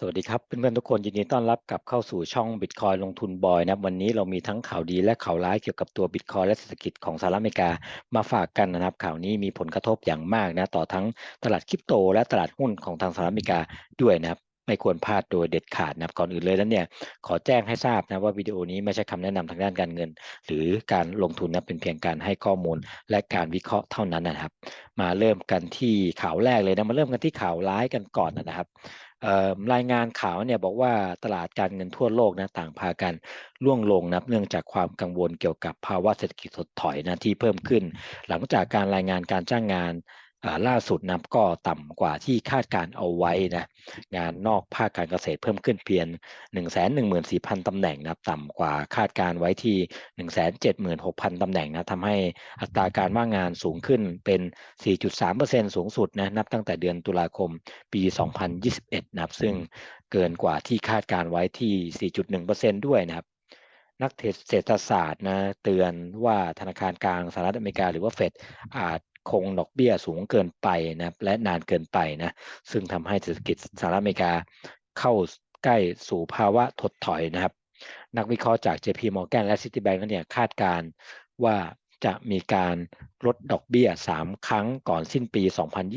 สวัสดีครับเพื่อนๆทุกคนยินดีต้อนรับกลับเข้าสู่ช่องบิตคอยลงทุนบอยนะครับวันนี้เรามีทั้งข่าวดีและข่าวร้ายเกี่ยวกับตัวบิตคอยและเศรษฐกิจของสหรัฐอเมริกามาฝากกันนะครับ ข่าวนี้มีผลกระทบอย่างมากนะต่อทั้งตลาดคริปโต และตลาดหุ้นของทางสหรัฐอเมริกาด้วยนะครับไม่ควรพลาดโดยเด็ดขาดนะครับก่อนอื่นเลยนั้นเนี่ยขอแจ้งให้ทราบนะว่าวิดีโอนี้ไม่ใช่คำแนะนำทางด้านการเงิน หรือการลงทุนนะเป็นเพียงการให้ข้อมูลและการวิเคราะห์เท่านั้นนะครับ มาเริ่มกันที่ข่าวแรกเลยนะมาเริ่มกันที่ข่าวร้ายกันก่อนนะครับ รายงานข่าวเนี่ยบอกว่าตลาดการเงินทั่วโลกนะต่างพากันล่วงลงนะเนื่องจากความกังวลเกี่ยวกับภาวะเศรษฐกิจถดถอยนะที่เพิ่มขึ้น หลังจากการรายงานการจ้างงาน ล่าสุดนะก็ต่ำกว่าที่คาดการเอาไว้นะงานนอกภาคการเกษตรเพิ่มขึ้นเพียง 114,000ตำแหน่งนะต่ำกว่าคาดการไว้ที่ 176,000ตำแหน่งนะทำให้อัตราการว่างงานสูงขึ้นเป็น 4.3%สูงสุดนะนับตั้งแต่เดือนตุลาคมปี 2021นะครับซึ่งเกินกว่าที่คาดการไว้ที่ 4.1%ด้วยนะครับนักเศรษฐศาสตร์นะเตือนว่าธนาคารกลางสหรัฐอเมริกาหรือว่าเฟดอาจ คงดอกเบี้ยสูงเกินไปนะและนานเกินไปนะซึ่งทำให้เศรษฐกิจสหรัฐอเมริกาเข้าใกล้สู่ภาวะถดถอยนะครับ นักวิเคราะห์จาก JP Morgan และ Citibank นั้นเนี่ยคาดการว่าจะมีการลดดอกเบี้ย 3 ครั้งก่อนสิ้นปี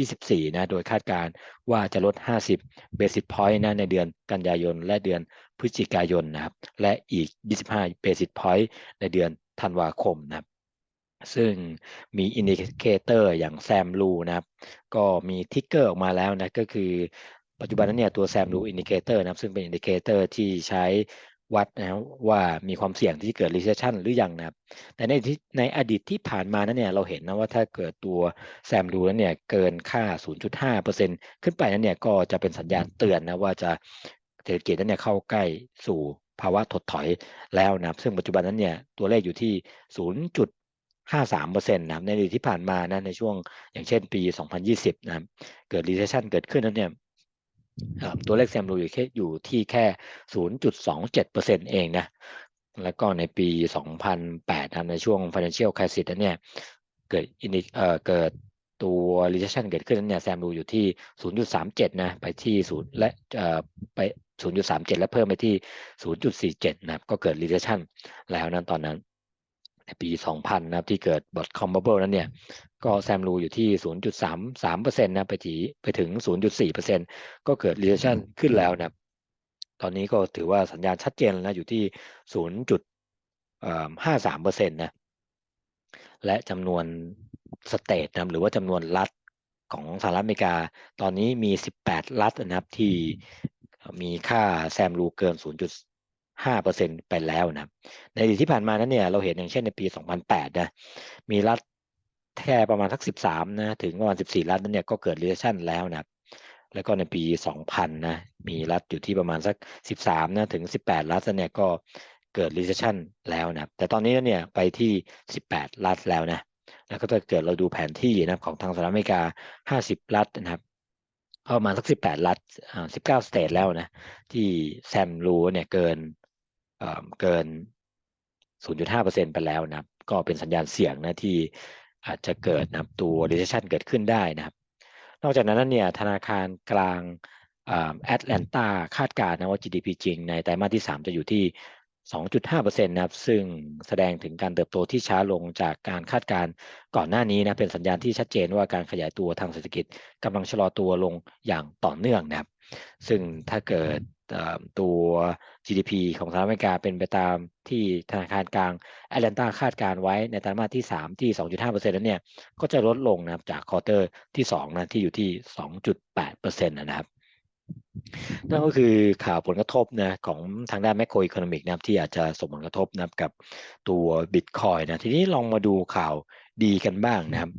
2024 นะ โดยคาดการว่าจะลด 50 basis point นะ ในเดือนกันยายน และเดือนพฤศจิกายนนะครับ และอีก 25 basis point ในเดือนธันวาคมนะครับ ซึ่งมีอินดิเคเตอร์อย่างแซมรูนะครับ ก็มีทิกเกอร์ออกมาแล้วนะก็คือปัจจุบันนั้นเนี่ยตัวแซมรูอินดิเคเตอร์นะครับซึ่งเป็นอินดิเคเตอร์ที่ใช้วัดนะว่ามีความเสี่ยงที่เกิด recession หรือยังนะครับ แต่ในที่ในอดีตที่ผ่านมานั้นเนี่ยเราเห็นนะว่าถ้าเกิดตัวแซมรูนั้นเนี่ยเกินค่า 0.5%ขึ้นไปนั้นเนี่ยก็จะเป็นสัญญาณเตือนนะว่าจะเศรษฐกิจนั้นเนี่ยเข้าใกล้สู่ภาวะถดถอยแล้วนะครับ ซึ่งปัจจุบันนั้นเนี่ยตัวเลขอยู่ที่ 0. 53%นะครับในอดีตที่ผ่านมานะในช่วงอย่างเช่นปี 2020 นะครับเกิด recession เกิดขึ้นนั้นเนี่ยตัวเลขแซมรูอยู่แค่อยู่ที่แค่ 0.27%เองนะแล้วก็ในปี 2008นะในช่วง financial crisis นั้นเนี่ยเกิดอินดิเอ่อเกิดตัว recession เกิดขึ้นนั้นเนี่ยแซมรูอยู่ที่ 0.37 นะไปที่0และเอ่อไป 0.37 แล้วเพิ่มไปที่ 0.47 นะครับก็เกิด recession แล้วนั้นตอนนั้น ปี 2000 นะครับที่เกิดบอทคอมบับเบิลนั้นเนี่ยก็แซมรูอยู่ที่ 0.33%นะไปถีไปถึง 0.4%ก็เกิด recession ขึ้นแล้วนะครับตอนนี้ก็ถือว่าสัญญาณชัดเจนนะอยู่ที่ 0.53%นะและจำนวนสเตทนะหรือว่าจำนวนรัฐของสหรัฐอเมริกา ตอนนี้มี 18 รัฐนะครับที่มีค่าแซมรูเกิน 5%ไปแล้วนะในอดีตที่ผ่านมานั้นเนี่ยเราเห็นอย่างเช่นในปี 2008 นะมีรัฐแค่ประมาณสัก 13 นะ ถึงประมาณ 14 รัฐนั้นเนี่ยก็เกิด recession แล้วนะแล้วก็ในปี 2000 นะมีรัฐอยู่ที่ประมาณสัก 13 นะ ถึง 18 รัฐเนี่ยก็เกิด recession แล้วนะแต่ตอนนี้เนี่ยไปที่ 18 รัฐแล้วนะแล้วก็ถ้าเกิดเราดูแผนที่นะของทางสหรัฐอเมริกา 50 รัฐนะครับประมาณสัก 18 รัฐ19 สเตทแล้วนะที่แซมรูเนี่ยเกิน เกิน 0.5%ไปแล้วนะครับ ก็เป็นสัญญาณเสี่ยงนะที่อาจจะเกิดนะตัว recession เกิดขึ้นได้นะครับ นอกจากนั้นเนี่ยธนาคารกลางแอตแลนตาคาดการณ์นะว่า GDP จริงในไตรมาสที่ 3 จะอยู่ที่ 2.5%นะครับ ซึ่งแสดงถึงการเติบโตที่ช้าลงจากการคาดการณ์ก่อนหน้านี้นะเป็นสัญญาณที่ชัดเจนว่าการขยายตัวทางเศรษฐกิจกำลังชะลอตัวลงอย่างต่อเนื่องนะครับ ซึ่งถ้าเกิด ตัว GDP ของสหรัฐอเมริกาเป็นไปตามที่ธนาคารกลางแอตแลนตาคาดการไว้ในไตรมาสที่ 3 ที่ 2.5%นั้นเนี่ยก็จะลดลงนะครับจากควอเตอร์ที่2นะที่อยู่ที่ 2.8%นะครับนั่นก็คือข่าวผลกระทบนะของทางด้านแมคโครอิคโนมิกนะครับที่อาจจะส่งผลกระทบนะครับกับตัวบิตคอยนะทีนี้ลองมาดูข่าว ดีกันบ้างนะครับ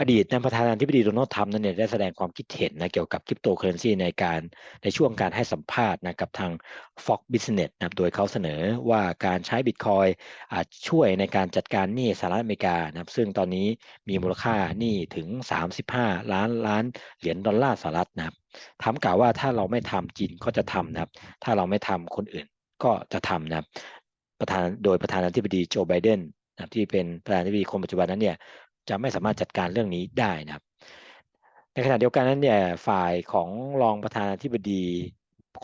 อดีตนายประธานาธิบดีโดนัลด์ทรัมป์นั้นเนี่ยได้แสดงความคิดเห็นนะเกี่ยวกับคริปโตเคอเรนซีในการในช่วงการให้สัมภาษณ์นะกับทาง Fox Business นะโดยเขาเสนอว่าการใช้บิตคอยอาจช่วยในการจัดการหนี้สหรัฐอเมริกานะซึ่งตอนนี้มีมูลค่าหนี้ถึง 35 ล้านล้านเหรียญดอลลาร์สหรัฐนะครับถามกล่าวว่าถ้าเราไม่ทำจีนก็จะทำนะครับ ถ้าเราไม่ทำคนอื่นก็จะทำนะครับประธานโดยประธานาธิบดีโจไบเดน นะที่เป็นประธานาธิบดีคนปัจจุบันนั้นเนี่ยจะไม่สามารถจัดการเรื่องนี้ได้นะครับ ในขณะเดียวกันนั้นเนี่ยฝ่ายของรองประธานาธิบดี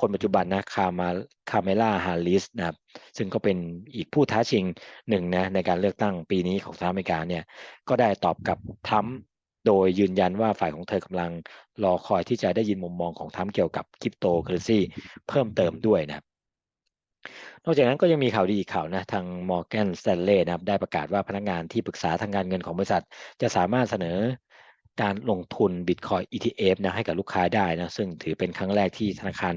คนปัจจุบันนะคามาคาเมล่าฮาริสนะครับซึ่งก็เป็นอีกผู้ท้าชิงหนึ่งนะในการเลือกตั้งปีนี้ของสหรัฐอเมริกาเนี่ยก็ได้ตอบกับทรัมโดยยืนยันว่าฝ่ายของเธอกำลังรอคอยที่จะได้ยินมุมมองของทรัมเกี่ยวกับคริปโตเคอเรซีเพิ่มเติมด้วยนะครับ นอกจากนั้นก็ยังมีข่าวดีอีกข่าวนะทาง Morgan Stanley นะครับได้ประกาศว่าพนักงานที่ปรึกษาทางการเงินของบริษัท จะสามารถเสนอการลงทุน Bitcoin ETF นะให้กับลูกค้าได้นะซึ่งถือเป็นครั้งแรกที่ธนาคาร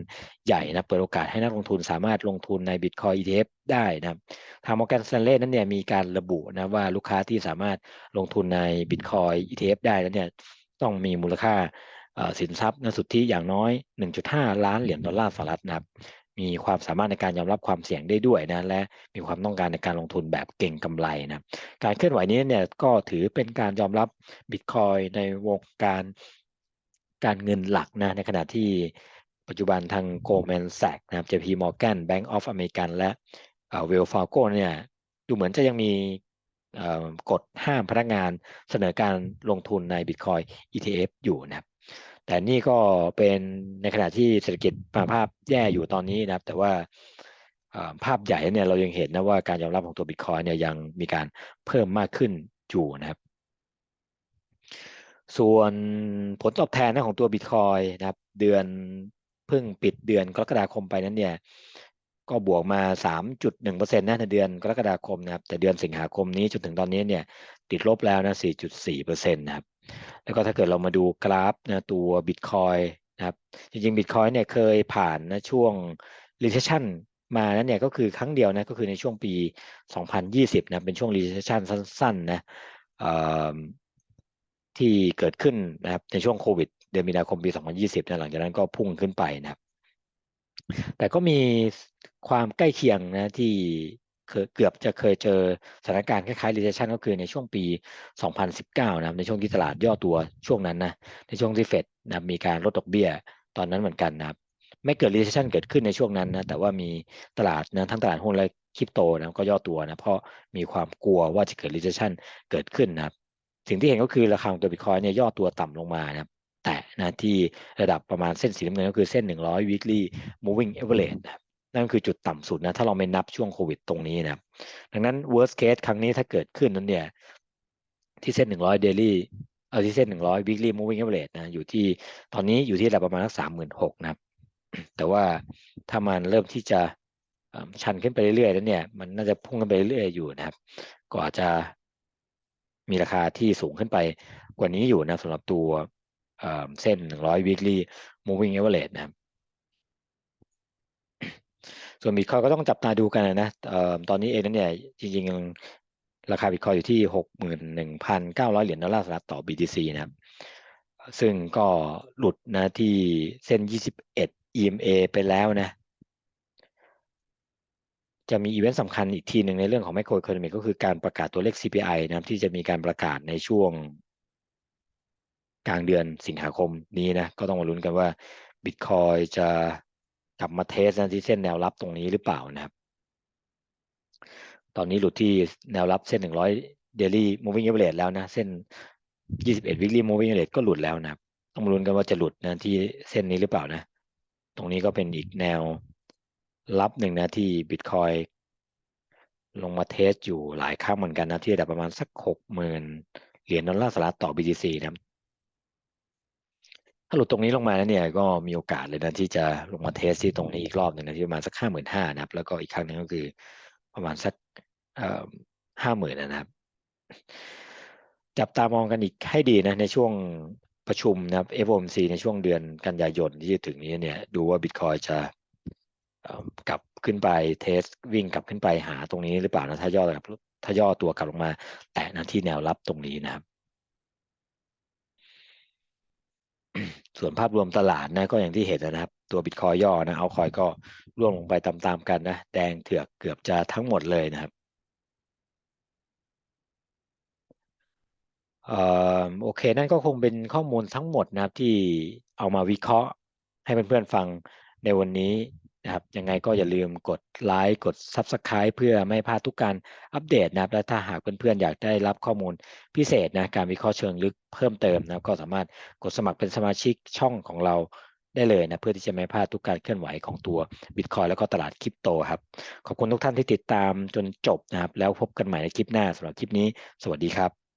ใหญ่นะเปิดโอกาสให้นักลงทุนสามารถลงทุนใน Bitcoin ETF ได้นะทาง Morgan Stanley นั้นเนี่ยมีการระบุนะว่าลูกค้าที่สามารถลงทุนใน Bitcoin ETF ได้แล้วเนี่ยต้องมีมูลค่าสินทรัพย์นสุทธิอย่างน้อย 1.5 ล้านเหรียญดอลลาร์สหรัฐนะครับ มีความสามารถในการยอมรับความเสี่ยงได้ด้วยนะและมีความต้องการในการลงทุนแบบเก่งกำไรนะการเคลื่อนไหวนี้เนี่ยก็ถือเป็นการยอมรับบิตคอยในวงการการเงินหลักนะในขณะที่ปัจจุบันทาง Goldman Sachs นะครับ JP Morgan Bank of America และเวลฟาโกเนี่ยดูเหมือนจะยังมีกฎห้ามพนักงานเสนอการลงทุนใน Bitcoin ETF อยู่นะครับ แต่นี่ก็เป็นในขณะที่เศรษฐกิจภาพแย่อยู่ตอนนี้นะครับ แต่ว่าภาพใหญ่เนี่ยเรายังเห็นนะว่าการยอมรับของตัว Bitcoin เนี่ยยังมีการเพิ่มมากขึ้นอยู่นะครับ ส่วนผลตอบแทนของตัว Bitcoin นะครับ เดือนเพิ่งปิดเดือนกรกฎาคมไปนั้นเนี่ยก็บวกมา 3.1%นะในเดือนกรกฎาคมนะครับ แต่เดือนสิงหาคมนี้จนถึงตอนนี้เนี่ยติดลบแล้วนะ 4.4%นะครับ แล้วก็ถ้าเกิดเรามาดูกราฟนะตัว Bitcoin นะครับจริงๆ Bitcoin เนี่ยเคยผ่านนะช่วง recession มานั้นเนี่ยก็คือครั้งเดียวนะก็คือในช่วงปี 2020นะเป็นช่วง recession สั้นๆนะที่เกิดขึ้นนะครับในช่วงโควิดเดือนมีนาคมปี 2020นะหลังจากนั้นก็พุ่งขึ้นไปนะครับแต่ก็มีความใกล้เคียงนะที่ เกือบจะเคยเจอสถานการณ์คล้ายๆ recession ก็คือในช่วงปี 2019 นะครับในช่วงที่ตลาดย่อตัวช่วงนั้นนะในช่วงที่เฟดนะมีการลดดอกเบี้ยตอนนั้นเหมือนกันนะครับไม่เกิด recession เกิดขึ้นในช่วงนั้นนะแต่ว่ามีตลาดนะทั้งตลาดหุ้นและคริปโตนะก็ย่อตัวนะเพราะมีความกลัวว่าจะเกิด recession เกิดขึ้นนะครับสิ่งที่เห็นก็คือราคาของตัว Bitcoin เนี่ยย่อตัวต่ำลงมานะครับแต่นะที่ระดับประมาณเส้นสีน้ำเงินก็คือเส้น 100 weekly moving average นะครับ นั่นคือจุดต่ำสุดนะถ้าเราไม่นับช่วงโควิดตรงนี้นะดังนั้น worst case ครั้งนี้ถ้าเกิดขึ้นนั้นเนี่ยที่เส้น100 daily เอาที่เส้น100 weekly moving average นะอยู่ที่ตอนนี้อยู่ที่ระดับประมาณสักสามหมื่นหกนะแต่ว่าถ้ามันเริ่มที่จะชันขึ้นไปเรื่อยๆแล้วเนี่ยมันน่าจะพุ่งขึ้นไปเรื่อยๆอยู่นะครับ ก็อาจจะมีราคาที่สูงขึ้นไปกว่านี้อยู่นะสำหรับตัวเส้น 100 weekly moving average นะครับ ส่วนบิตคอยก็ต้องจับตาดูกันนะออตอนนี้เองนั้นเนี่ยจริงๆ ราคาบิตคอยอยู่ที่หกหมื่นหนึ่งพันเก้าร้อยเหรียญดอลลาร์สหรัฐต่อ BTC นะครับ ซึ่งก็หลุดนะที่เส้นยี่สิบเอ็ด EMA ไปแล้วนะ จะมีอีเวนต์สำคัญอีกทีหนึ่งในเรื่องของ Macro Economic ก็คือการประกาศตัวเลข CPI นะครับ ที่จะมีการประกาศในช่วงกลางเดือนสิงหาคมนี้นะ ก็ต้องมาลุ้นกันว่า Bitcoin จะ กลับมาเทสนะที่เส้นแนวรับตรงนี้หรือเปล่านะครับ ตอนนี้หลุดที่แนวรับเส้น 100 daily moving average แล้วนะ เส้น 21 weekly moving average ก็หลุดแล้วนะครับต้องลุ้นกันว่าจะหลุดนะที่เส้นนี้หรือเปล่านะ ตรงนี้ก็เป็นอีกแนวรับหนึ่งนะที่ Bitcoin ลงมาเทสอยู่หลายครั้งเหมือนกันนะที่ระดับประมาณสักหกหมื่นเหรียญดอลลาร์สหรัฐต่อ BTC นะครับ ถ้าหลุดตรงนี้ลงมาแล้วเนี่ยก็มีโอกาสเลยนะที่จะลงมาเทสที่ตรงนี้อีกรอบหนึ่งนะที่ประมาณสักห้าหมื่นห้านะครับ แล้วก็อีกครั้งหนึ่งก็คือประมาณสักห้าหมื่นนะครับ จับตามองกันอีกให้ดีนะในช่วงประชุมนะครับ FOMC ในช่วงเดือนกันยายนที่จะถึงนี้เนี่ยดูว่าบิตคอยจะกลับขึ้นไปเทสวิ่งกลับขึ้นไปหาตรงนี้หรือเปล่านะถ้าย่อกับถ้าย่อตัวกลับลงมาแตะนะที่แนวรับตรงนี้นะครับ ส่วนภาพรวมตลาดนะก็อย่างที่เห็นนะครับ ตัวบิตคอยย่อนะเอาคอยก็ร่วงลงไปตามๆกันนะ แดงเถือกเกือบจะทั้งหมดเลยนะครับโอเค นั่นก็คงเป็นข้อมูลทั้งหมดนะครับที่เอามาวิเคราะห์ให้เพื่อนๆฟังในวันนี้ นะครับยังไงก็อย่าลืมกดไลค์กด Subscribe เพื่อไม่พลาดทุกการอัปเดตนะครับและถ้าหากเพื่อนๆอยากได้รับข้อมูลพิเศษนะการวิเคราะห์เชิงลึกเพิ่มเติมนะก็สามารถกดสมัครเป็นสมาชิกช่องของเราได้เลยนะเพื่อที่จะไม่พลาดทุกการเคลื่อนไหวของตัว Bitcoin แล้วก็ตลาดคริปโตครับขอบคุณทุกท่านที่ติดตามจนจบนะครับแล้วพบกันใหม่ในคลิปหน้าสำหรับคลิปนี้ สวัสดีครับ